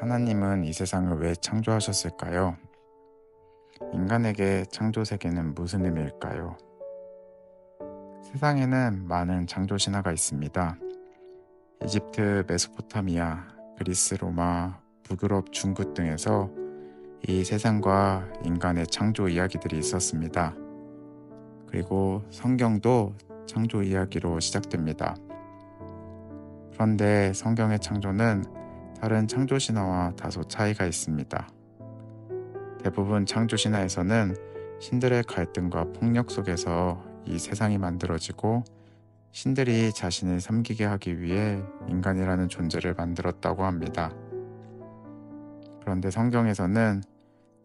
하나님은 이 세상을 왜 창조하셨을까요? 인간에게 창조 세계는 무슨 의미일까요? 세상에는 많은 창조 신화가 있습니다. 이집트, 메소포타미아, 그리스, 로마, 북유럽, 중국 등에서 이 세상과 인간의 창조 이야기들이 있었습니다. 그리고 성경도 창조 이야기로 시작됩니다. 그런데 성경의 창조는 다른 창조 신화와 다소 차이가 있습니다. 대부분 창조 신화에서는 신들의 갈등과 폭력 속에서 이 세상이 만들어지고 신들이 자신을 섬기게 하기 위해 인간이라는 존재를 만들었다고 합니다. 그런데 성경에서는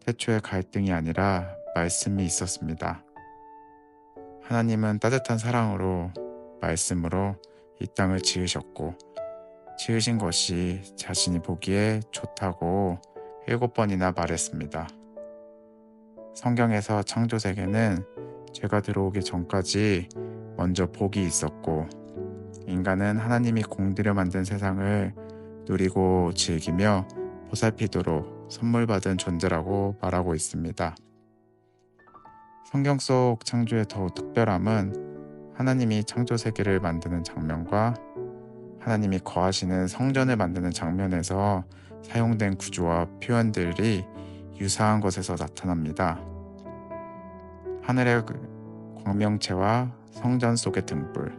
태초의 갈등이 아니라 말씀이 있었습니다. 하나님은 따뜻한 사랑으로 말씀으로 이 땅을 지으셨고 지으신 것이 자신이 보기에 좋다고 일곱 번이나 말했습니다. 성경에서 창조세계는 죄가 들어오기 전까지 먼저 복이 있었고 인간은 하나님이 공들여 만든 세상을 누리고 즐기며 보살피도록 선물 받은 존재라고 말하고 있습니다. 성경 속 창조의 더욱 특별함은 하나님이 창조 세계를 만드는 장면과 하나님이 거하시는 성전을 만드는 장면에서 사용된 구조와 표현들이 유사한 것에서 나타납니다. 하늘의 광명체와 성전 속의 등불,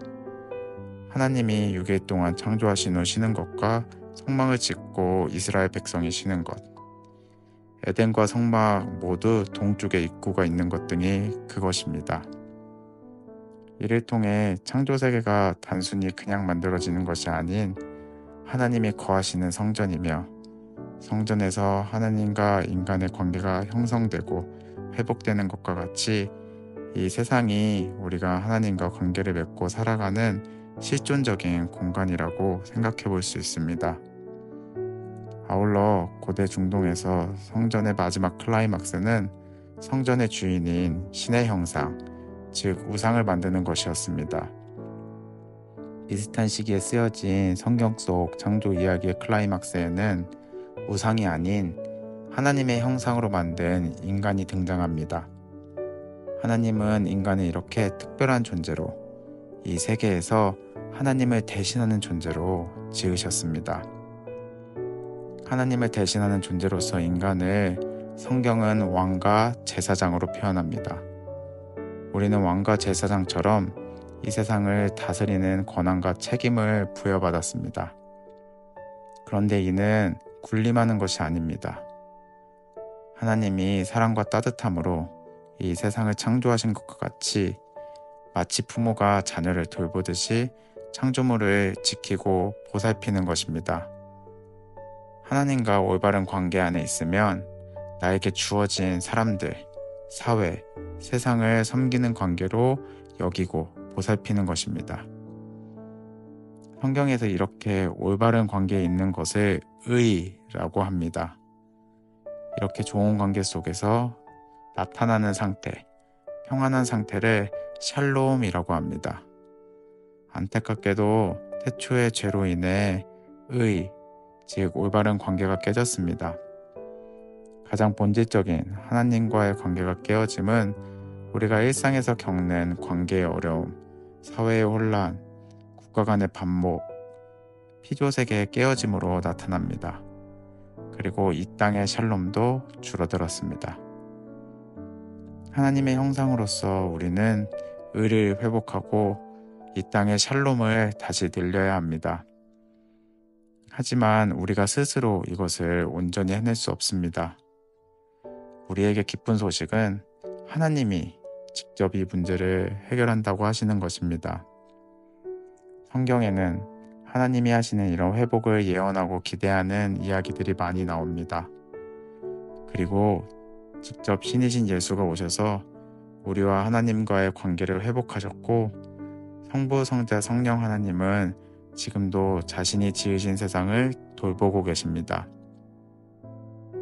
하나님이 6일 동안 창조하신 후 쉬는 것과 성막을 짓고 이스라엘 백성이 쉬는 것, 에덴과 성막 모두 동쪽에 입구가 있는 것 등이 그것입니다. 이를 통해 창조 세계가 단순히 그냥 만들어지는 것이 아닌 하나님이 거하시는 성전이며 성전에서 하나님과 인간의 관계가 형성되고 회복되는 것과 같이 이 세상이 우리가 하나님과 관계를 맺고 살아가는 실존적인 공간이라고 생각해 볼 수 있습니다. 아울러 고대 중동에서 성전의 마지막 클라이막스는 성전의 주인인 신의 형상, 즉 우상을 만드는 것이었습니다. 비슷한 시기에 쓰여진 성경 속 창조 이야기의 클라이막스에는 우상이 아닌 하나님의 형상으로 만든 인간이 등장합니다. 하나님은 인간을 이렇게 특별한 존재로 이 세계에서 하나님을 대신하는 존재로 지으셨습니다. 하나님을 대신하는 존재로서 인간을 성경은 왕과 제사장으로 표현합니다. 우리는 왕과 제사장처럼 이 세상을 다스리는 권한과 책임을 부여받았습니다. 그런데 이는 군림하는 것이 아닙니다. 하나님이 사랑과 따뜻함으로 이 세상을 창조하신 것과 같이 마치 부모가 자녀를 돌보듯이 창조물을 지키고 보살피는 것입니다. 하나님과 올바른 관계 안에 있으면 나에게 주어진 사람들, 사회, 세상을 섬기는 관계로 여기고 보살피는 것입니다. 성경에서 이렇게 올바른 관계에 있는 것을 의라고 합니다. 이렇게 좋은 관계 속에서 나타나는 상태, 평안한 상태를 샬롬이라고 합니다. 안타깝게도 태초의 죄로 인해 의, 즉 올바른 관계가 깨졌습니다. 가장 본질적인 하나님과의 관계가 깨어짐은 우리가 일상에서 겪는 관계의 어려움, 사회의 혼란, 국가 간의 반목, 피조세계의 깨어짐으로 나타납니다. 그리고 이 땅의 샬롬도 줄어들었습니다. 하나님의 형상으로서 우리는 의를 회복하고 이 땅의 샬롬을 다시 늘려야 합니다. 하지만 우리가 스스로 이것을 온전히 해낼 수 없습니다. 우리에게 기쁜 소식은 하나님이 직접 이 문제를 해결한다고 하시는 것입니다. 성경에는 하나님이 하시는 이런 회복을 예언하고 기대하는 이야기들이 많이 나옵니다. 그리고 직접 신이신 예수가 오셔서 우리와 하나님과의 관계를 회복하셨고 성부, 성자, 성령 하나님은 지금도 자신이 지으신 세상을 돌보고 계십니다.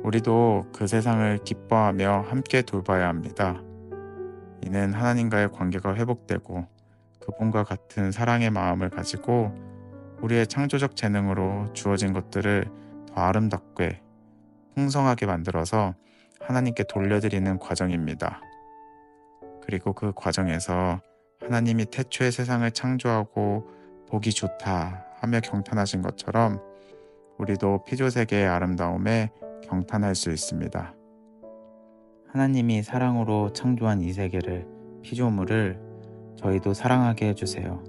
우리도 그 세상을 기뻐하며 함께 돌봐야 합니다. 이는 하나님과의 관계가 회복되고 그분과 같은 사랑의 마음을 가지고 우리의 창조적 재능으로 주어진 것들을 더 아름답게 풍성하게 만들어서 하나님께 돌려드리는 과정입니다. 그리고 그 과정에서 하나님이 태초에 세상을 창조하고 보기 좋다 하며 경탄하신 것처럼 우리도 피조세계의 아름다움에 경탄할 수 있습니다. 하나님이 사랑으로 창조한 이 세계를 피조물을 저희도 사랑하게 해주세요.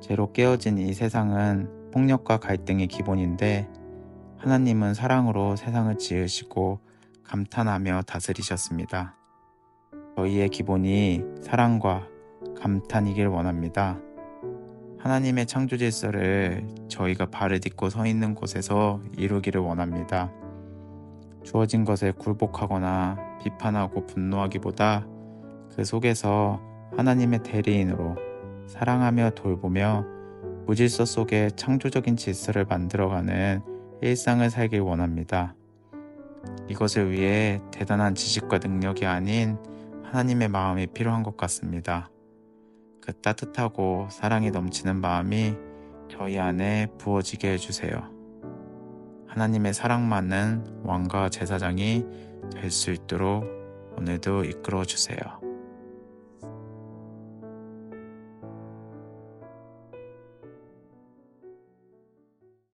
죄로 깨어진 이 세상은 폭력과 갈등이 기본인데 하나님은 사랑으로 세상을 지으시고 감탄하며 다스리셨습니다. 저희의 기본이 사랑과 감탄이길 원합니다. 하나님의 창조 질서를 저희가 발을 딛고 서 있는 곳에서 이루기를 원합니다. 주어진 것에 굴복하거나 비판하고 분노하기보다 그 속에서 하나님의 대리인으로 사랑하며 돌보며 무질서 속에 창조적인 질서를 만들어가는 일상을 살길 원합니다. 이것을 위해 대단한 지식과 능력이 아닌 하나님의 마음이 필요한 것 같습니다. 그 따뜻하고 사랑이 넘치는 마음이 저희 안에 부어지게 해주세요. 하나님의 사랑만은 왕과 제사장이 될 수 있도록 오늘도 이끌어 주세요.